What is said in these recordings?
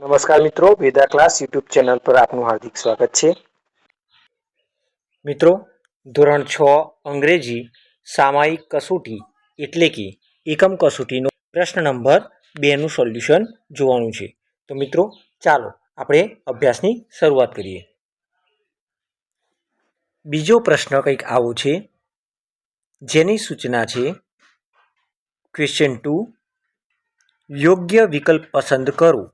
નમસ્કાર મિત્રો, Veda class YouTube channel પર આપનું હાર્દિક સ્વાગત છે. મિત્રો, ધોરણ છ, અંગ્રેજી, સામાયિક કસોટી એટલે કે એકમ કસોટીનો પ્રશ્ન નંબર બેનું સોલ્યુશન જોવાનું છે. તો મિત્રો, ચાલો આપણે અભ્યાસની શરૂઆત કરીએ. બીજો પ્રશ્ન કંઈક આવો છે. જેની સૂચના છે ક્વેશ્ચન ટુ યોગ્ય વિકલ્પ પસંદ કરો.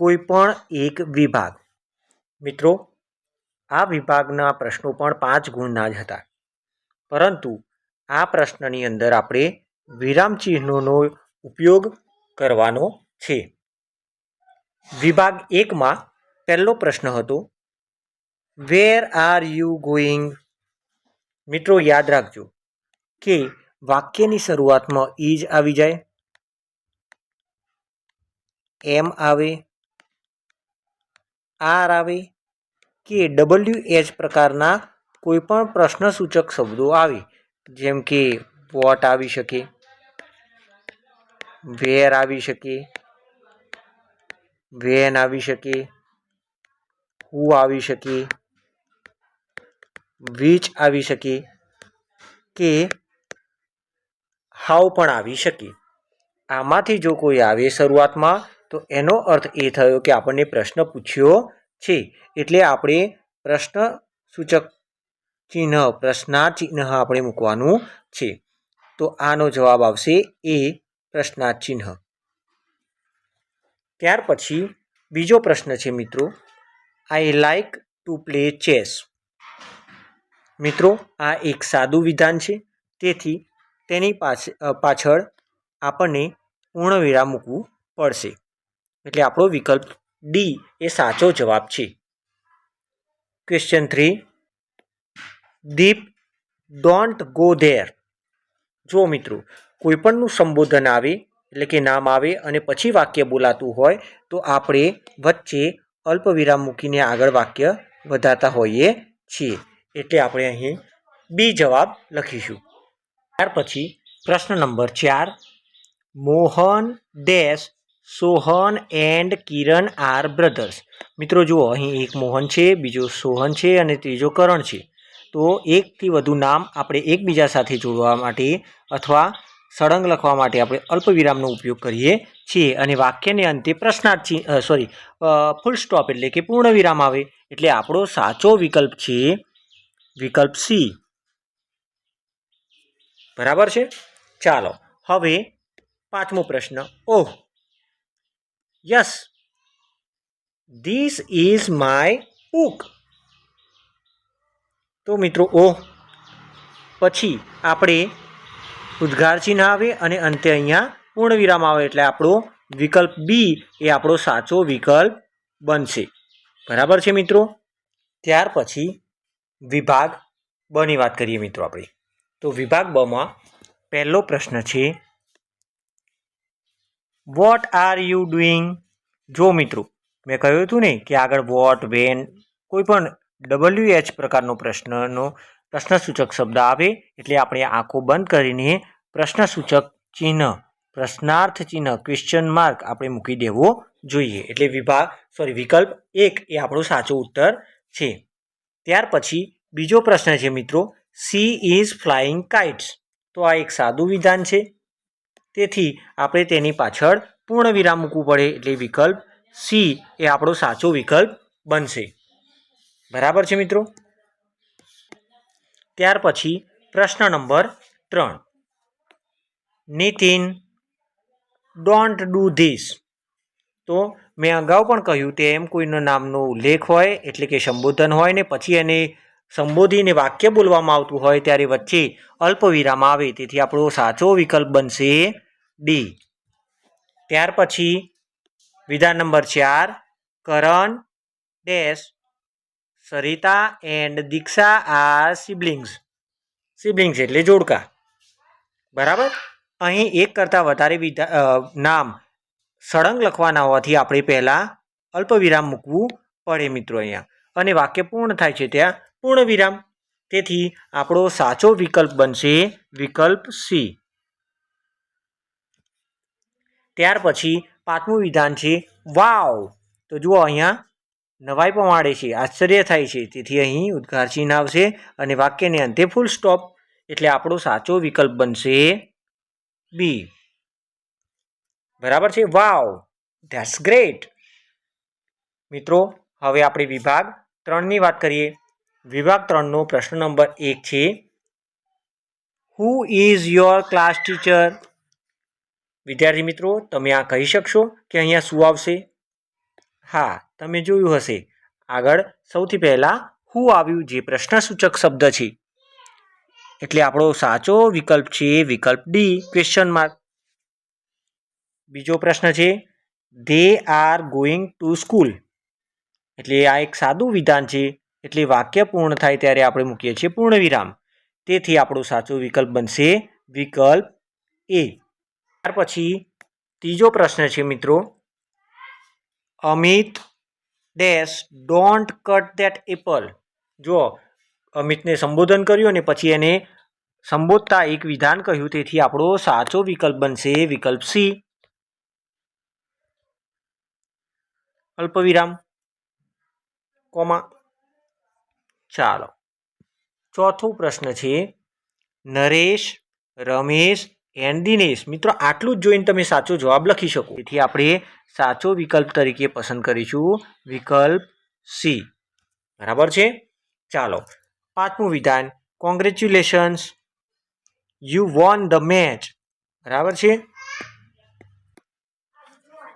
કોઈ પણ એક વિભાગ. મિત્રો, આ વિભાગના પ્રશ્નો પણ પાંચ ગુણના જ હતા. પરંતુ આ પ્રશ્નની અંદર આપણે વિરામ ચિહ્નોનો ઉપયોગ કરવાનો છે. વિભાગ એકમાં પહેલો પ્રશ્ન હતો વેર આર યુ ગોઈંગ મિત્રો, યાદ રાખજો કે વાક્યની શરૂઆતમાં ઇજ આવી જાય. એમ આવે આર આવે? કે ડબલ્યુ એચ પ્રકારના કોઈપણ પ્રશ્નસૂચક શબ્દો આવે, જેમ કે વોટ આવી શકે, વેર આવી શકે, વેન આવી શકે, હુ આવી શકે, વીચ આવી શકે, કે હાવ પણ આવી શકે. આમાંથી જો કોઈ આવે શરૂઆતમાં તો એનો અર્થ એ થયો કે આપણને પ્રશ્ન પૂછ્યો છે. એટલે આપણે પ્રશ્ન સૂચક ચિહ્ન, પ્રશ્નાર્થ ચિહ્ન આપણે મૂકવાનું છે. તો આનો જવાબ આવશે એ પ્રશ્નાર્થ ચિહ્ન. ત્યાર પછી બીજો પ્રશ્ન છે મિત્રો. I like to play chess મિત્રો, આ એક સાદું વિધાન છે. તેથી તેની પાછ પાછળ આપણને પૂર્ણ વિરામ મૂકવું પડશે. એટલે આપણો વિકલ્પ ડી એ સાચો જવાબ છે. Question three Deep don't go there જો મિત્રો, કોઈપણનું સંબોધન આવે, એટલે કે નામ આવે અને પછી વાક્ય બોલાતું હોય, તો આપણે વચ્ચે અલ્પ વિરામ મૂકીને આગળ વાક્ય વધારતા હોઈએ છીએ. એટલે આપણે અહીં બી જવાબ લખીશું. ત્યાર પછી પ્રશ્ન નંબર ચાર. Mohan dash Sohan and Kiran are brothers. મિત્રો, જુઓ, અહીં એક મોહન છે, બીજો સોહન છે અને ત્રીજો કરણ છે. તો એકથી વધુ નામ આપણે એકબીજા સાથે જોડવા માટે અથવા સળંગ લખવા માટે આપણે અલ્પવિરામનો ઉપયોગ કરીએ છીએ. અને વાક્યને અંતે પ્રશ્નાર્થ સોરી ફૂલ સ્ટોપ એટલે કે પૂર્ણ વિરામ આવે. એટલે આપણો સાચો વિકલ્પ છે, વિકલ્પ સી. બરાબર છે? ચાલો, હવે પાંચમો પ્રશ્ન. ઓહ yes this is my book તો મિત્રો ઓહ પછી આપણે ઉદ્ગાર ચિહ્ન આવે અને અંતે અહીંયા પૂર્ણ વિરામ આવે એટલે આપણો વિકલ્પ બી એ આપણો સાચો વિકલ્પ બનશે. બરાબર છે મિત્રો? ત્યાર પછી વિભાગ બની વાત કરીએ મિત્રો આપણે. તો વિભાગ બમાં પહેલો પ્રશ્ન છે વોટ આર યુ ડુઈંગ જો મિત્રો, મેં કહ્યું હતું ને કે આગળ વોટ વેન કોઈ પણ ડબલ્યુ એચ પ્રકારનો પ્રશ્નનો પ્રશ્નસૂચક શબ્દ આવે એટલે આપણે આંખો બંધ કરીને પ્રશ્નસૂચક ચિહ્ન, પ્રશ્નાર્થ ચિહ્ન ક્વેશ્ચન માર્ક આપણે મૂકી દેવો જોઈએ. એટલે વિભાગ સોરી વિકલ્પ એક એ આપણો સાચો ઉત્તર છે. ત્યાર પછી બીજો પ્રશ્ન છે મિત્રો સી ઇઝ ફ્લાઇંગ કાઇટ્સ તો આ એક સાદું વિધાન છે. તેથી આપણે તેની પાછળ પૂર્ણ વિરામ મૂકવું પડે એટલે વિકલ્પ સી એ આપણો સાચો વિકલ્પ બનશે. બરાબર છે મિત્રો? ત્યાર પછી પ્રશ્ન નંબર ત્રણ. નીતિન ડોન્ટ ડુ ધીસ તો મેં અગાઉ પણ કહ્યું તેમ કોઈના નામનો ઉલ્લેખ હોય એટલે કે સંબોધન હોય ને પછી એને સંબોધીને વાક્ય બોલવામાં આવતું હોય ત્યારે વચ્ચે અલ્પ વિરામ આવે. તેથી આપણો સાચો વિકલ્પ બનશે ડી. ત્યાર પછી વિધાન નંબર ચાર, Karan, dash, Sarita and Diksha are siblings. Siblings એટલે જોડકા. બરાબર? અહીં એક કરતાં વધારે વિધા નામ સળંગ લખવાના હોવાથી આપણે પહેલાં અલ્પ વિરામ મૂકવું પડે મિત્રો અહીંયા. અને વાક્ય પૂર્ણ થાય છે ત્યાં પૂર્ણ વિરામ તેથી આપણો સાચો વિકલ્પ બનશે વિકલ્પ સી. ત્યાર પછી પાંચમું વિધાન છે, વાવ. તો જુઓ અહીંયા નવાઈ વાળે છે, આશ્ચર્ય થાય છે. તેથી અહીં ઉદ્ગાર ચિહ્ન આવશે અને વાક્યને અંતે ફૂલ સ્ટોપ એટલે આપણો સાચો વિકલ્પ બનશે બી બરાબર છે? વાવ. ધેટ્સ ગ્રેટ મિત્રો, હવે આપણે વિભાગ ત્રણની વાત કરીએ. વિભાગ ત્રણનો પ્રશ્ન નંબર એક છે who is your class teacher વિદ્યાર્થી મિત્રો, તમે આ કહી શકશો કે અહીંયા શું આવશે? હા, તમે જોયું હશે. આગળ સૌથી પહેલાં હું આવ્યું જે પ્રશ્નસૂચક શબ્દ છે. એટલે આપણો સાચો વિકલ્પ છે વિકલ્પ ડી ક્વેશ્ચન માર્ક બીજો પ્રશ્ન છે they are going to school એટલે આ એક સાદું વિધાન છે, એટલે વાક્ય પૂર્ણ થાય ત્યારે આપણે મૂકીએ છીએ પૂર્ણ વિરામ તેથી આપણો સાચો વિકલ્પ બનશે વિકલ્પ એ ત્યાર પછી ત્રીજો પ્રશ્ન છે મિત્રો. Amit dash don't cut that apple. જો અમિતને સંબોધન કર્યું અને પછી એને સંબોધતા એક વિધાન કહ્યું. તેથી આપણો સાચો વિકલ્પ બનશે વિકલ્પ સી. અલ્પવિરામ, કોમા, ચાલો. ચોથો પ્રશ્ન છે નરેશ, રમેશ દિનેશ મિત્રો, આટલું જ જોઈને તમે સાચો જવાબ લખી શકો. તેથી આપણે સાચો વિકલ્પ તરીકે પસંદ કરીશું. વિકલ્પ સી. બરાબર છે? ચાલો, પાંચમું વિધાન. Congratulations you won the match બરાબર છે?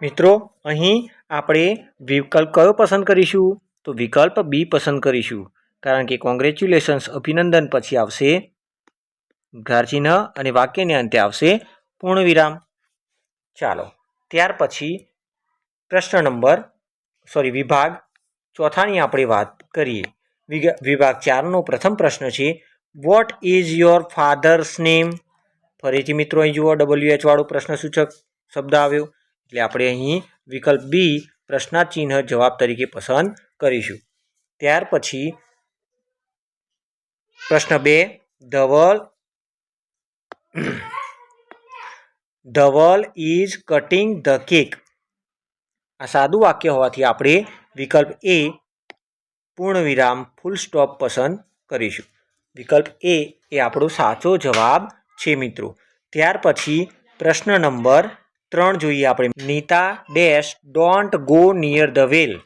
મિત્રો, અહીં આપણે વિકલ્પ કયો પસંદ કરીશું? તો વિકલ્પ બી પસંદ કરીશું. કારણ કે કોંગ્રેચ્યુલેશન્સ અભિનંદન પછી આવશે ઉદ્ગાર અને વાક્યને અંતે આવશે પૂર્ણ વિરામ ચાલો, ત્યાર પછી પ્રશ્ન નંબર સોરી વિભાગ ચોથાની આપણે વાત કરીએ. વિભાગ ચારનો પ્રથમ પ્રશ્ન છે what is your father's name ફરીથી મિત્રો, અહીં જુઓ ડબલ્યુ એચ વાળો પ્રશ્નસૂચક શબ્દ આવ્યો. એટલે આપણે અહીં વિકલ્પ બી પ્રશ્નાચિહ્ન જવાબ તરીકે પસંદ કરીશું. ત્યાર પછી પ્રશ્ન બે, Dhaval Dhaval is cutting the cake આ સાદું વાક્ય હોવાથી આપણે વિકલ્પ એ પૂર્ણ વિરામ ફૂલ સ્ટોપ પસંદ કરીશું. વિકલ્પ એ એ આપણો સાચો જવાબ છે, મિત્રો. ત્યાર પછી પ્રશ્ન નંબર ત્રણ જોઈએ આપણે. Nita dash don't go near the well.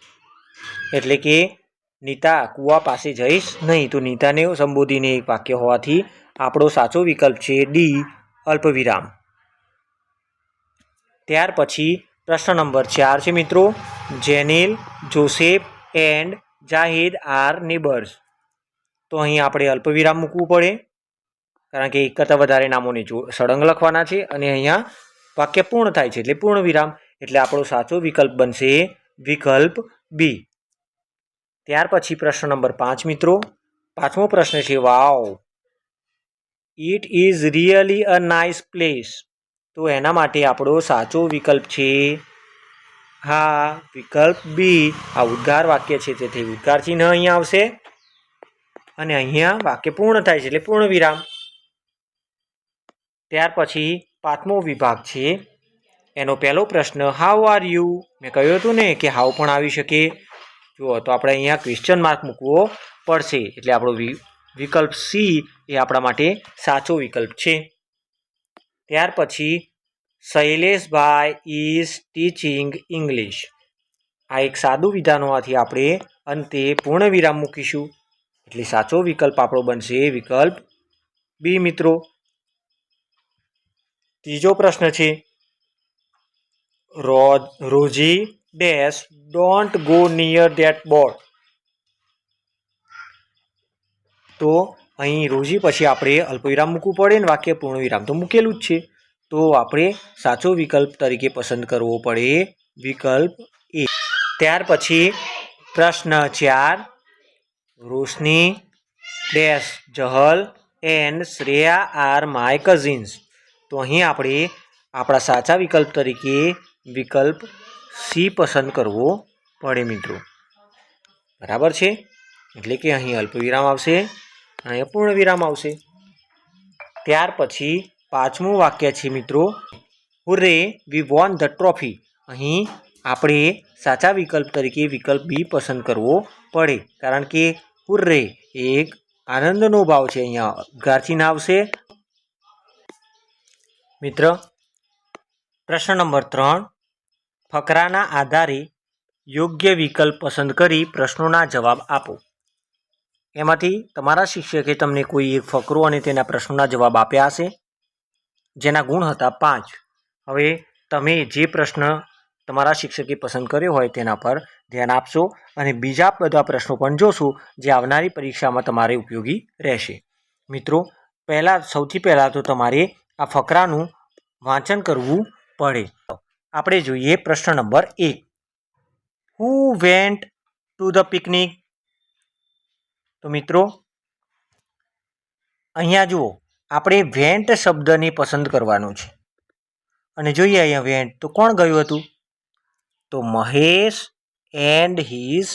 એટલે કે, નીતા કૂવા પાસે જઈશ નહીં. તો નીતાને સંબોધીને એક વાક્ય હોવાથી આપણો સાચો વિકલ્પ છે ડી, અલ્પવિરામ. ત્યાર પછી પ્રશ્ન નંબર ચાર છે મિત્રો, Jenil, Joseph and Zahid are neighbours. તો અહીં આપણે અલ્પવિરામ મૂકવું પડે, કારણ કે એક કરતાં વધારે નામોને જો સળંગ લખવાના છે અને અહીંયા વાક્ય પૂર્ણ થાય છે એટલે પૂર્ણ વિરામ એટલે આપણો સાચો વિકલ્પ બનશે વિકલ્પ બી. ત્યાર પછી પ્રશ્ન નંબર પાંચ મિત્રો, પાંચમો પ્રશ્ન છે wow. It is really a nice place તો એના માટે આપણો સાચો વિકલ્પ છે. હા, વિકલ્પ બી આ ઉદ્ગાર વાક્ય છે તેથી ઉદ્ગાર ચિહ્ન અહીંયા આવશે. અને અહીંયા વાક્ય પૂર્ણ થાય છે, એટલે પૂર્ણ વિરામ. ત્યાર પછી પાંચમો વિભાગ છે. એનો પહેલો પ્રશ્ન હાઉ આર યુ મેં કહ્યું હતું ને કે હાઉ પણ આવી શકે. જુઓ, તો આપણે અહીંયા ક્વેશ્ચન માર્ક મૂકવો પડશે. એટલે આપણો વિકલ્પ સી એ આપણા માટે સાચો વિકલ્પ છે. ત્યાર પછી શૈલેષભાઈ ઇઝ ટીચિંગ ઇંગ્લિશ. આ એક સાદું વિધાન હોવાથી આપણે અંતે પૂર્ણ વિરામ મૂકીશું. એટલે સાચો વિકલ્પ આપણો બનશે વિકલ્પ બી, મિત્રો. ત્રીજો પ્રશ્ન છે. રોજ, Rosie dash don't go near that board તો અહીં રોજી પછી આપણે અલ્પવિરામ મૂકવું પડે ને વાક્ય પૂર્ણ વિરામ તો મૂકેલું જ છે. તો આપણે સાચો વિકલ્પ તરીકે પસંદ કરવો પડે વિકલ્પ એ. ત્યાર પછી પ્રશ્ન ચાર. Roshni, dash, જહલ and Shreya, are, my, cousins. તો અહીં આપણે આપણા સાચા વિકલ્પ તરીકે વિકલ્પ સી પસંદ કરવો પડે મિત્રો. બરાબર છે? એટલે કે અહીં અલ્પવિરામ આવશે. અહીંયા પૂર્ણ વિરામ આવશે. ત્યાર પછી પાંચમું વાક્ય છે મિત્રો, hurray, we won the trophy. અહીં આપણે સાચા વિકલ્પ તરીકે વિકલ્પ બી પસંદ કરવો પડે, કારણ કે હુર્રે એક આનંદનો ભાવ છે. અહીંયા ગારચીન આવશે. મિત્ર, પ્રશ્ન નંબર ત્રણ, ફકરાના આધારે યોગ્ય વિકલ્પ પસંદ કરી પ્રશ્નોના જવાબ આપો. એમાંથી તમારા શિક્ષકે તમને કોઈ એક ફકરો અને તેના પ્રશ્નોના જવાબ આપ્યા હશે? જેના ગુણ હતા પાંચ. હવે તમે જે પ્રશ્ન તમારા શિક્ષકે પસંદ કર્યો હોય તેના પર ધ્યાન આપશો અને બીજા બધા પ્રશ્નો પણ જોશો જે આવનારી પરીક્ષામાં તમારે ઉપયોગી રહેશે. મિત્રો, પહેલાં, સૌથી પહેલાં તો તમારે આ ફકરાનું વાંચન કરવું પડે. આપણે જોઈએ પ્રશ્ન નંબર એક. Who went to the picnic તો મિત્રો, અહીંયા જુઓ, આપણે વેન્ટ શબ્દને પસંદ કરવાનો છે. અને જોઈએ અહીંયા વેન્ટ, તો કોણ ગયું હતું? તો મહેશ એન્ડ હિઝ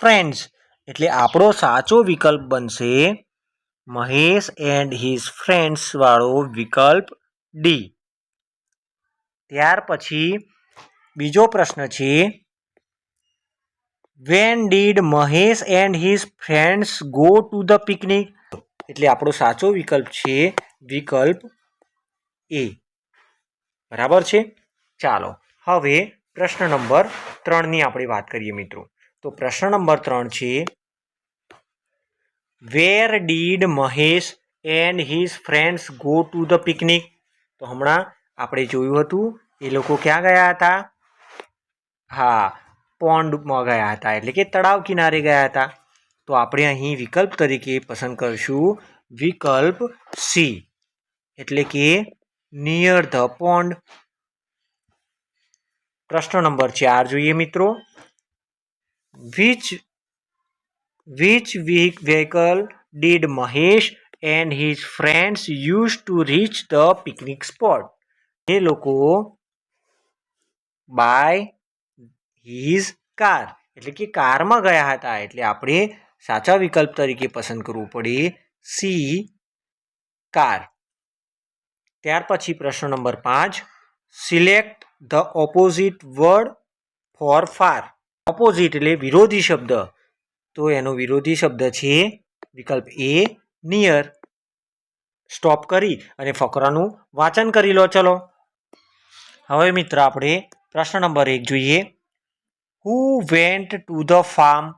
ફ્રેન્ડ્સ. એટલે આપણો સાચો વિકલ્પ બનશે મહેશ એન્ડ હિઝ ફ્રેન્ડ્સ વાળો વિકલ્પ ડી. ત્યાર પછી બીજો પ્રશ્ન છે when did Mahesh and his friends go to the picnic એટલે આપણો સાચો વિકલ્પ છે વિકલ્પ એ બરાબર છે? ચાલો હવે પ્રશ્ન નંબર ત્રણની આપણે વાત કરીએ મિત્રો. તો પ્રશ્ન નંબર ત્રણ છે where did Mahesh and his friends go to the picnic તો હમણાં આપણે જોયું હતું એ લોકો ક્યાં ગયા હતા? હા પોન્ડમાં ગયા હતા, એટલે કે તળાવ કિનારે ગયા હતા. તો આપણે અહીં વિકલ્પ તરીકે પસંદ કરશું વિકલ્પ સી, એટલે કે નિયર ધ પોન્ડ પ્રશ્ન નંબર ચાર જોઈએ મિત્રો. Which which week vehicle did Mahesh and his friends use to reach the picnic spot એ લોકો બાય હિઝ કાર એટલે કે કારમાં ગયા હતા. એટલે આપણે સાચા વિકલ્પ તરીકે પસંદ કરવું પડે. સી કાર ત્યાર પછી પ્રશ્ન નંબર પાંચ. Select the opposite word for far opposite એટલે વિરોધી શબ્દ. તો એનો વિરોધી શબ્દ છે વિકલ્પ એ નિયર સ્ટોપ કરી અને ફકરાનું વાંચન કરી લો. ચલો. હવે મિત્ર, આપણે પ્રશ્ન નંબર એક જોઈએ. Who went to the farm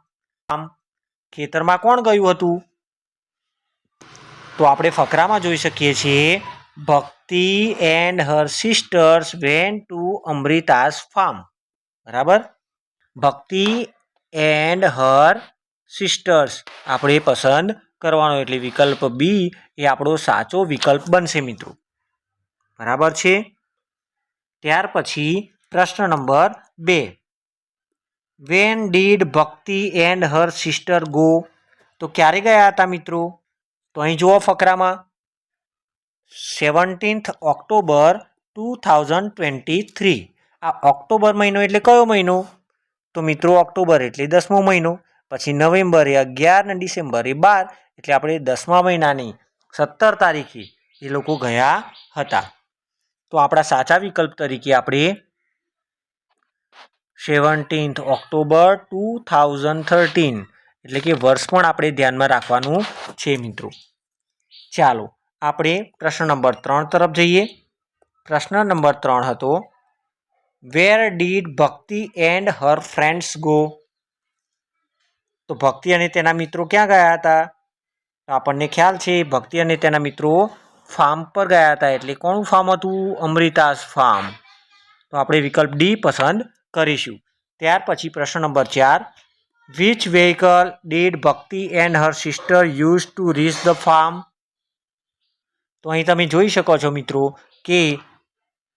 farm ખેતરમાં કોણ ગયું હતું? તો આપણે ફકરામાં જોઈ શકીએ છીએ, Bhakti and her sisters went to Amrita's farm બરાબર? ભક્તિ એન્ડ હર સિસ્ટર્સ આપણે પસંદ કરવાનો એટલે વિકલ્પ બી એ આપણો સાચો વિકલ્પ બનશે મિત્રો. બરાબર છે? ત્યાર પછી પ્રશ્ન નંબર બે. When did Bhakti and her sister go તો ક્યારે ગયા હતા મિત્રો? તો અહીં જુઓ ફકરામાં. Seventeenth October two thousand twenty three આ ઓક્ટોબર મહિનો એટલે કયો મહિનો? તો મિત્રો ઓક્ટોબર એટલે દસમો મહિનો. પછી નવેમ્બર એ અગિયાર ને ડિસેમ્બર એ બાર. એટલે આપણે દસમા મહિનાની સત્તર તારીખે એ લોકો ગયા હતા. તો આપણા સાચા વિકલ્પ તરીકે આપણે seventeenth October two thousand thirteen. એટલે કે વર્ષ પણ આપણે ધ્યાનમાં રાખવાનું છે મિત્રો. ચાલો, આપણે પ્રશ્ન નંબર ત્રણ તરફ જઈએ. પ્રશ્ન નંબર ત્રણ હતો where did Bhakti and her friends go તો ભક્તિ અને તેના મિત્રો ક્યાં ગયા હતા? તો આપણને ખ્યાલ છે, ભક્તિ અને તેના મિત્રો ફાર્મ પર ગયા હતા. એટલે કોણ ફાર્મ હતું? અમૃતાસ ફાર્મ. તો આપણે વિકલ્પ ડી પસંદ કરીશું. ત્યાર પછી પ્રશ્ન નંબર ચાર. Which vehicle did Bhakti and her sister use to reach the farm તો અહીં તમે જોઈ શકો છો મિત્રો કે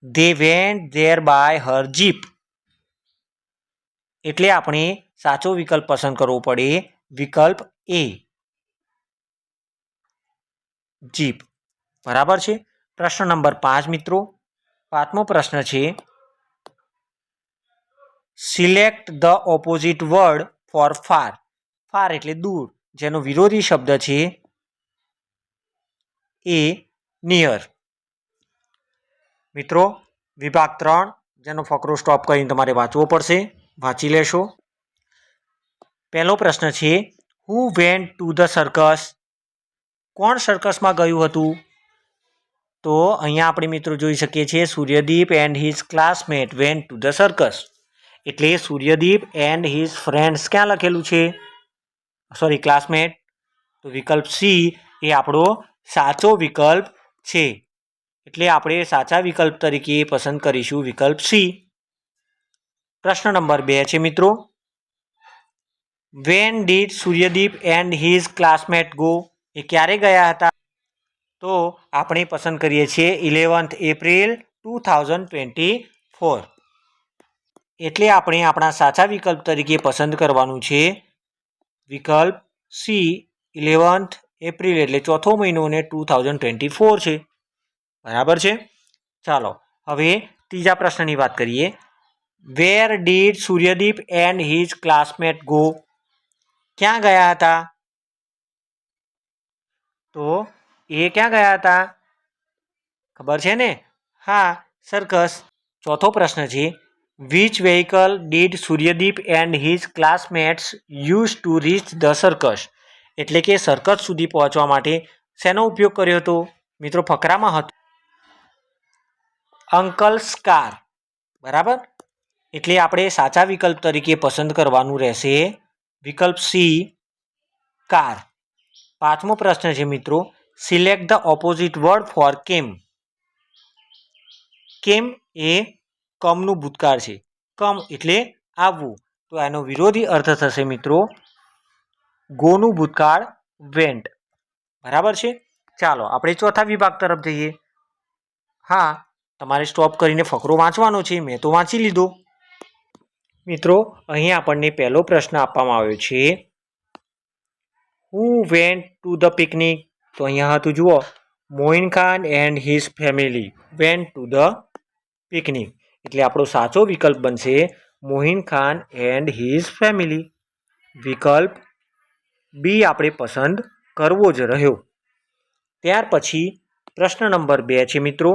they went there by her jeep એટલે આપણે સાચો વિકલ્પ પસંદ કરવો પડે વિકલ્પ એ. જીપ બરાબર છે? પ્રશ્ન નંબર પાંચ મિત્રો. પાંચમો પ્રશ્ન છે select the opposite word for far far એટલે દૂર. જેનો વિરોધી શબ્દ છે એ નિયર મિત્રો, વિભાગ ત્રણ, જેનો ફકરો સ્ટોપ કરીને તમારે વાંચવો પડશે. વાંચી લેશો. પહેલો પ્રશ્ન છે who went to the circus કોણ સર્કસમાં ગયું હતું? તો અહીંયા આપણે મિત્રો જોઈ શકીએ છીએ, Suryadeep and his classmate went to the circus એટલે સૂર્યદીપ એન્ડ હિઝ ફ્રેન્ડ્સ ક્યાં લખેલું છે? સોરી ક્લાસમેટ તો વિકલ્પ સી એ આપણો સાચો વિકલ્પ છે. એટલે આપણે સાચા વિકલ્પ તરીકે પસંદ કરીશું વિકલ્પ સી પ્રશ્ન નંબર બે છે મિત્રો. When did Suryadeep and his classmate go એ ક્યારે ગયા હતા? તો આપણે પસંદ કરીએ છીએ eleventh April two thousand twenty four એટલે આપણે આપણા સાચા વિકલ્પ તરીકે પસંદ કરવાનું છે. વિકલ્પ સી, ઇલેવન્થ એપ્રિલ એટલે ચોથો મહિનો ને ટુ થાઉઝન્ડ ટ્વેન્ટી ફોર છે. બરાબર છે? ચાલો, હવે ત્રીજા પ્રશ્નની વાત કરીએ. Where did Suryadeep and his classmate go? ક્યાં ગયા હતા? તો એ ક્યાં ગયા હતા? ખબર છે ને? હા સરકસ ચોથો પ્રશ્ન છે. Which vehicle did Suryadeep and his classmates use to reach the circus એટલે કે સર્કસ સુધી પહોંચવા માટે શેનો ઉપયોગ કર્યો હતો? મિત્રો, ફકરામાં હતો. અંકલ્સ કાર બરાબર? એટલે આપણે સાચા વિકલ્પ તરીકે પસંદ કરવાનું રહેશે. વિકલ્પ સી, કાર. પાંચમો પ્રશ્ન છે, મિત્રો. Select the opposite word for came came એ કમનું ભૂતકાળ છે. કમ એટલે આવવું. તો એનો વિરોધી અર્થ થશે મિત્રો, ગોનું ભૂતકાળ વેન્ટ. બરાબર છે? ચાલો, આપણે ચોથા વિભાગ તરફ જઈએ. હા, તમારે સ્ટોપ કરીને ફકરો વાંચવાનો છે. મેં તો વાંચી લીધો. મિત્રો, અહીં આપણને પહેલો પ્રશ્ન આપવામાં આવ્યો છે. Who went to the picnic તો અહીંયા હતું, જુઓ. Moin Khan and his family went to the picnic. એટલે આપણો સાચો વિકલ્પ બનશે Mohin Khan and his family વિકલ્પ બી આપણે પસંદ કરવો જ રહ્યો. ત્યાર પછી પ્રશ્ન નંબર બે છે મિત્રો.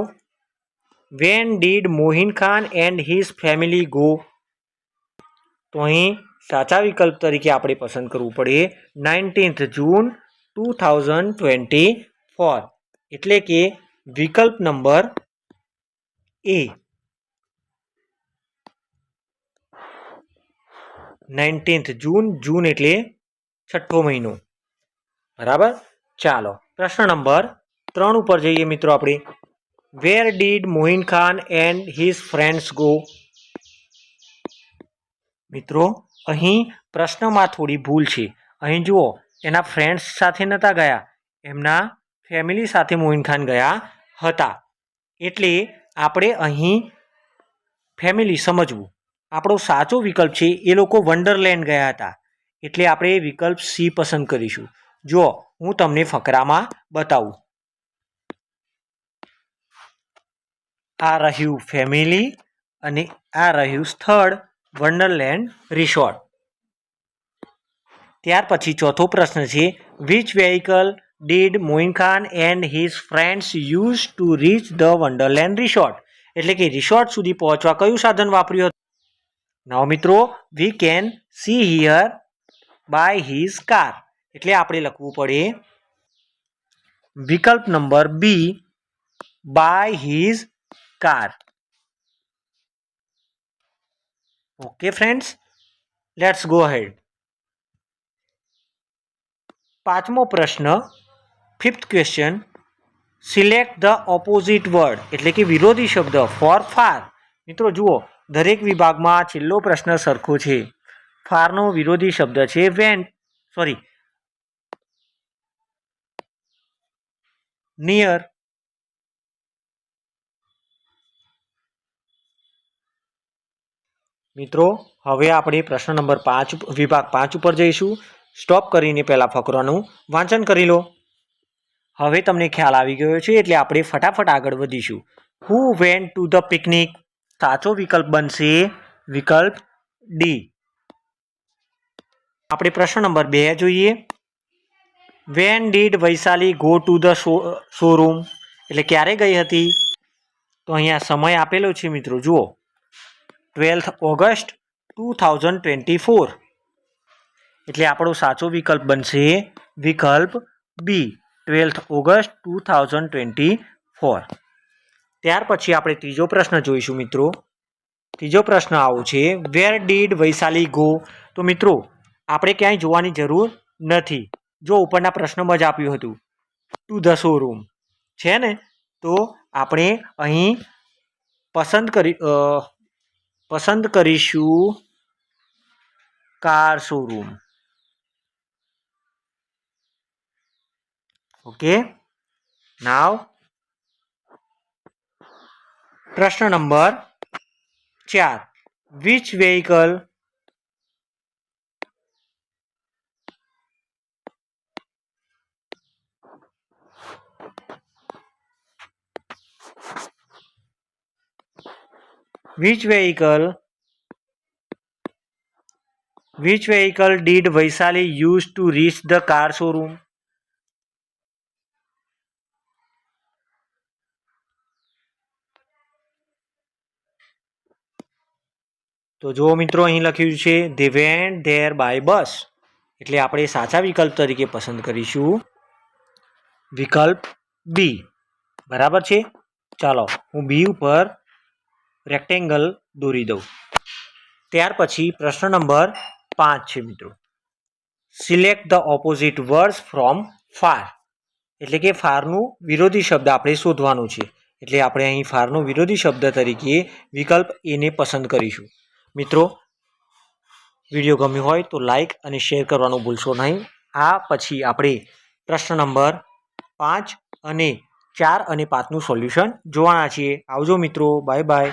When did Mohin Khan and his family go તો અહીં સાચા વિકલ્પ તરીકે આપણે પસંદ કરવું પડે nineteenth June two thousand twenty four એટલે કે વિકલ્પ number A nineteenth June June એટલે છઠ્ઠો મહિનો. બરાબર? ચાલો, પ્રશ્ન નંબર ત્રણ ઉપર જઈએ મિત્રો આપણે. Where did Mohin Khan and his friends go મિત્રો, અહીં પ્રશ્નમાં થોડી ભૂલ છે. અહીં જુઓ, એના ફ્રેન્ડ્સ સાથે નહોતા ગયા. એમના ફેમિલી સાથે મોહિન ખાન ગયા હતા. એટલે આપણે અહીં ફેમિલી સમજવું. આપણો સાચો વિકલ્પ છે એ લોકો વંડરલેન્ડ ગયા હતા. એટલે આપણે વિકલ્પ સી પસંદ કરીશું. જો હું તમને ફકરામાં બતાવું. આ રહ્યું ફેમિલી અને આ રહ્યું સ્થળ વંડરલેન્ડ રિસોર્ટ ત્યાર પછી ચોથો પ્રશ્ન છે which vehicle did Moin Khan and his friends use to reach the Wonderland resort એટલે કે રિસોર્ટ સુધી પહોંચવા કયું સાધન વાપર્યું હતું? નવ મિત્રો we can see here by his car એટલે આપણે લખવું પડે વિકલ્પ number B by his car okay friends let's go ahead પાંચમો પ્રશ્ન fifth question select the opposite word એટલે કે વિરોધી શબ્દ ફોર ફાર મિત્રો જુઓ, દરેક વિભાગમાં છેલ્લો પ્રશ્ન સરખો છે. ફારનો વિરોધી શબ્દ છે વેન્ટ સોરી નિયર મિત્રો, હવે આપણે પ્રશ્ન નંબર પાંચ, વિભાગ પાંચ ઉપર જઈશું. સ્ટોપ કરીને પહેલાં ફકરાનું વાંચન કરી લો. હવે તમને ખ્યાલ આવી ગયો છે, એટલે આપણે ફટાફટ આગળ વધીશું. Who went to the picnic સાચો વિકલ્પ બનશે વિકલ્પ ડી આપણે પ્રશ્ન નંબર બે જોઈએ. When did Vaishali go to the show showroom એટલે ક્યારે ગઈ હતી? તો અહીંયા સમય આપેલો છે મિત્રો, જુઓ. Twelfth August two thousand twenty four એટલે આપણો સાચો વિકલ્પ બનશે વિકલ્પ B twelfth August two thousand twenty four ત્યાર પછી આપણે ત્રીજો પ્રશ્ન જોઈશું મિત્રો. ત્રીજો પ્રશ્ન આવો છે વેર ડીડ વૈશાલી ગો તો મિત્રો, આપણે ક્યાંય જોવાની જરૂર નથી. જો ઉપરના પ્રશ્નમાં જ આપ્યું હતું ટુ ધ શોરૂમ છે ને? તો આપણે અહીં પસંદ કરી પસંદ કરીશું કાર શોરૂમ ઓકે? નાવ પ્રશ્ન નંબર ચાર which vehicle which vehicle which vehicle did Vaisali use to reach the car showroom તો જુઓ મિત્રો, અહીં લખ્યું છે they went there by bus એટલે આપણે સાચા વિકલ્પ તરીકે પસંદ કરીશું. વિકલ્પ બી બરાબર છે? ચાલો, હું બી ઉપર રેક્ટેંગલ દોરી દઉં. ત્યાર પછી પ્રશ્ન નંબર પાંચ છે મિત્રો. Select the opposite words from far એટલે કે ફારનું વિરોધી શબ્દ આપણે શોધવાનું છે. એટલે આપણે અહીં ફારનો વિરોધી શબ્દ તરીકે વિકલ્પ એને પસંદ કરીશું. મિત્રો વીડિયો ગમ્યો હોય તો લાઈક અને શેર કરવાનું ભૂલશો નહીં. આ પછી આપણે પ્રશ્ન નંબર પાંચ અને ચાર અને પાંચનું સોલ્યુશન જોવાના છીએ. આવજો મિત્રો બાય બાય